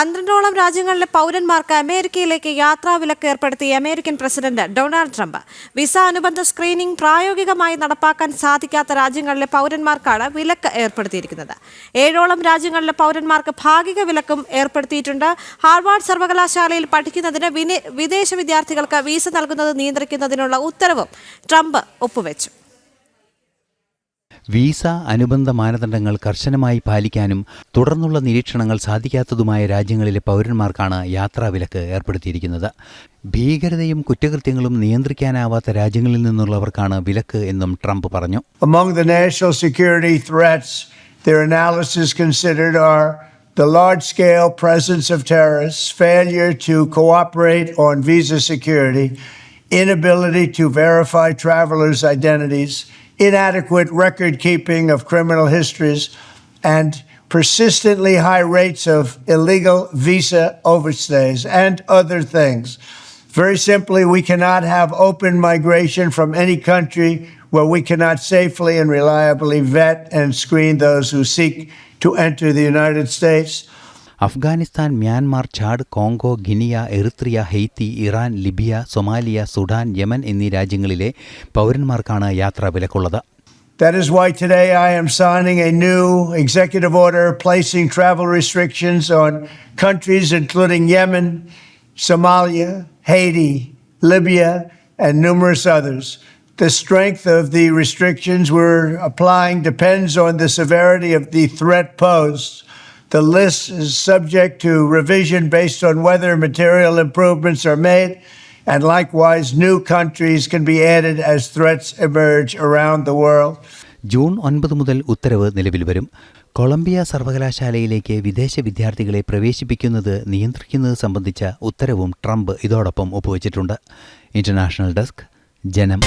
പന്ത്രണ്ടോളം രാജ്യങ്ങളിലെ പൗരന്മാർക്ക് അമേരിക്കയിലേക്ക് യാത്രാ വിലക്ക് ഏർപ്പെടുത്തിയ American president Donald Trump. Visa അനുബന്ധ സ്ക്രീനിംഗ് പ്രായോഗികമായി നടപ്പാക്കാൻ സാധിക്കാത്ത രാജ്യങ്ങളിലെ പൗരന്മാർക്കാണ് വിലക്ക് ഏർപ്പെടുത്തിയിരിക്കുന്നത്. ഏഴോളം രാജ്യങ്ങളിലെ പൗരന്മാർക്ക് ഭാഗിക വിലക്കും ഏർപ്പെടുത്തിയിട്ടുണ്ട്. ഹാർവാർഡ് സർവകലാശാലയിൽ പഠിക്കുന്നതിന് വിദേശ വിദ്യാർത്ഥികൾക്ക് വിസ നൽകുന്നത് നിയന്ത്രിക്കുന്നതിനുള്ള ഉത്തരവും ട്രംപ് ഒപ്പുവെച്ചു. വീസ അനുബന്ധ മാനദണ്ഡങ്ങൾ കർശനമായി പാലിക്കാനും തുടർന്നുള്ള നിരീക്ഷണങ്ങൾ സാധിക്കാത്തതുമായ രാജ്യങ്ങളിലെ പൗരന്മാർക്കാണ് യാത്രാവിലക്ക് ഏർപ്പെടുത്തിയിരിക്കുന്നത് ഭീകരതയും കുറ്റകൃത്യങ്ങളും നിയന്ത്രിക്കാനാവാത്ത രാജ്യങ്ങളിൽ നിന്നുള്ളവർക്കാണ് വിലക്ക് എന്നും ട്രംപ് പറഞ്ഞു Among the national security threats their analysis considered are the large scale presence of terrorists, failure to cooperate on visa security, inability to verify travelers' identities, inadequate record keeping of criminal histories, and persistently high rates of illegal visa overstays and other things. Very simply, we cannot have open migration from any country where we cannot safely and reliably vet and screen those who seek to enter the United States. Afghanistan Myanmar Chad Congo Guinea Eritrea Haiti Iran Libya Somalia Sudan Yemen എന്നീ രാജ്യങ്ങളിലെ പൗരന്മാർക്കാണ് യാത്രാ വിലക്കുള്ളത് That is why today I am signing a new executive order placing travel restrictions on countries including Yemen, Somalia, Haiti, Libya, and numerous others. The strength of the restrictions we're applying depends on the severity of the threat posed. The list is subject to revision based on whether material improvements are made, and likewise, new countries can be added as threats emerge around the world. June ഒൻപത് മുതൽ ഉത്തരവ് നിലവിൽ വരും Colombia സർവകലാശാലയിലേക്ക് വിദേശ വിദ്യാർത്ഥികളെ പ്രവേശിപ്പിക്കുന്നത് നിയന്ത്രിക്കുന്നത് സംബന്ധിച്ച ഉത്തരവും ട്രംപ് ഇതോടൊപ്പം ഒപ്പുവച്ചിട്ടുണ്ട് ഇന്റർനാഷണൽ ഡെസ്ക് ജനം